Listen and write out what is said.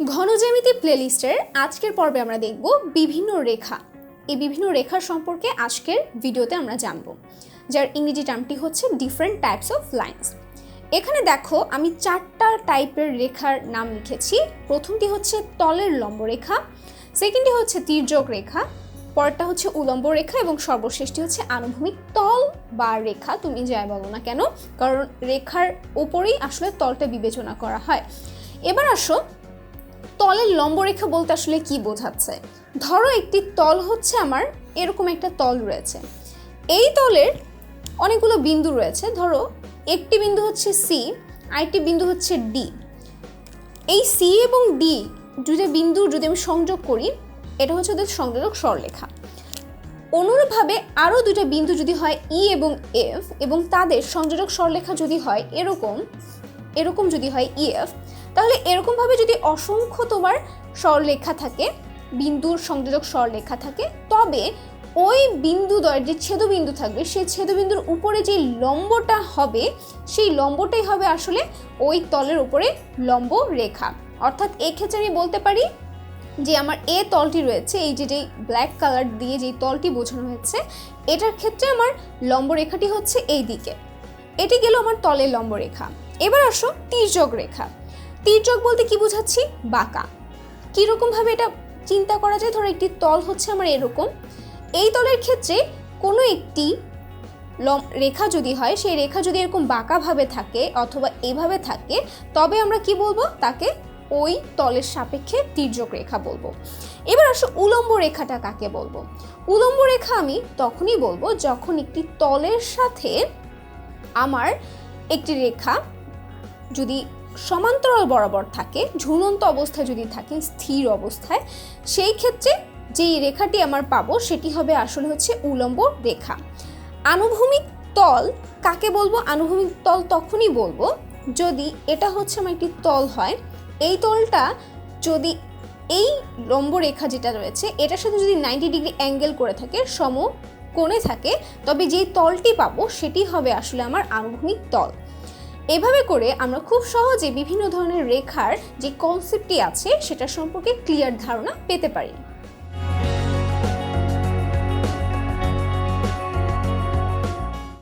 ঘনজ্যামিতি প্লেলিস্টের আজকের পর্বে আমরা দেখব বিভিন্ন রেখা। এই বিভিন্ন রেখার সম্পর্কে আজকের ভিডিওতে আমরা জানব, যার ইংরেজি টার্মটি হচ্ছে ডিফারেন্ট টাইপস অফ লাইন্স এখানে দেখো, আমি চারটা টাইপের রেখার নাম লিখেছি। প্রথমটি হচ্ছে তলের লম্ব রেখা সেকেন্ডটি হচ্ছে তীর্যক রেখা, পরেরটা হচ্ছে উলম্ব রেখা এবং সর্বশেষটি হচ্ছে আনুভূমিক তল বা রেখা। তুমি যাই বলো না কেন, কারণ রেখার ওপরেই আসলে তলটা বিবেচনা করা হয়। এবার আসো তলের লম্বরেখা বলতে আসলে কি বোঝাচ্ছে? ধরো একটি তল হচ্ছে আমার, এরকম একটা তল রয়েছে। এই তলের অনেকগুলো বিন্দু রয়েছে। ধরো, একটি বিন্দু হচ্ছে সি আরেকটি বিন্দু হচ্ছে ডি এই সি এবং ডি দুটো বিন্দু যদি আমি সংযোগ করি, এটা হচ্ছে ওদের সংযোজক সরলেখা অনুরূপভাবে আরও দুটো বিন্দু যদি হয় ই এবং এফ এবং তাদের সংযোজক সরলেখা যদি হয় এরকম এরকম যদি হয় ইএফ তাহলে এরকমভাবে যদি অসংখ্য তোমার স্বরলেখা থাকে, বিন্দুর সংযোজক স্বরলেখা থাকে, তবে ওই বিন্দু বিন্দুদ্বয়ের যে ছেদবিন্দু থাকবে, সেই ছেদবিন্দুর উপরে যে লম্বটা হবে, সেই লম্বটাই হবে আসলে ওই তলের উপরে লম্ব রেখা। অর্থাৎ এক্ষেত্রে আমি বলতে পারি যে আমার এ তলটি রয়েছে, এই যে যেই ব্ল্যাক কালার দিয়ে যেই তলটি বোঝানো হয়েছে, এটার ক্ষেত্রে আমার লম্ব রেখাটি হচ্ছে এই দিকে এটি গেল আমার তলের লম্ব রেখা। এবার আসো তির্যক রেখা। তির্যক বলতে কি বোঝাচ্ছি? বাঁকা। কীরকমভাবে এটা চিন্তা করা যায়? ধরো একটি তল হচ্ছে আমার এরকম। এই তলের ক্ষেত্রে কোনো একটি লম, রেখা যদি হয়, সেই রেখা যদি এরকম বাঁকাভাবে থাকে অথবা এভাবে থাকে, তবে আমরা কি বলব? তাকে ওই তলের সাপেক্ষে তির্যক রেখা বলব। এবার আসো উলম্ব রেখাটা কাকে বলব? উলম্ব রেখা আমি তখনই বলব যখন একটি তলের সাথে আমার একটি রেখা যদি সমান্তরাল বরাবর থাকে, ঝুলন্ত অবস্থায় যদি থাকে, স্থির অবস্থায়, সেই ক্ষেত্রে যেই রেখাটি আমার পাবো সেটি হবে আসলে হচ্ছে উলম্ব রেখা। আনুভূমিক তল, কাকে বলব? আনুভূমিক তল তখনই বলব যদি এটা হচ্ছে আমার একটি তল হয়, এই তলটা যদি এই লম্ব রেখা যেটা রয়েছে, এটার সাথে যদি নাইনটি ডিগ্রি অ্যাঙ্গেল করে থাকে সম কোণে থাকে, তবে যেই তলটি পাবো সেটি হবে আসলে আমার আনুভূমিক তল। এভাবে করে আমরা খুব সহজে বিভিন্ন ধরনের রেখার যে কনসেপ্টটি আছে সেটা সম্পর্কে ক্লিয়ার ধারণা পেতে পারি।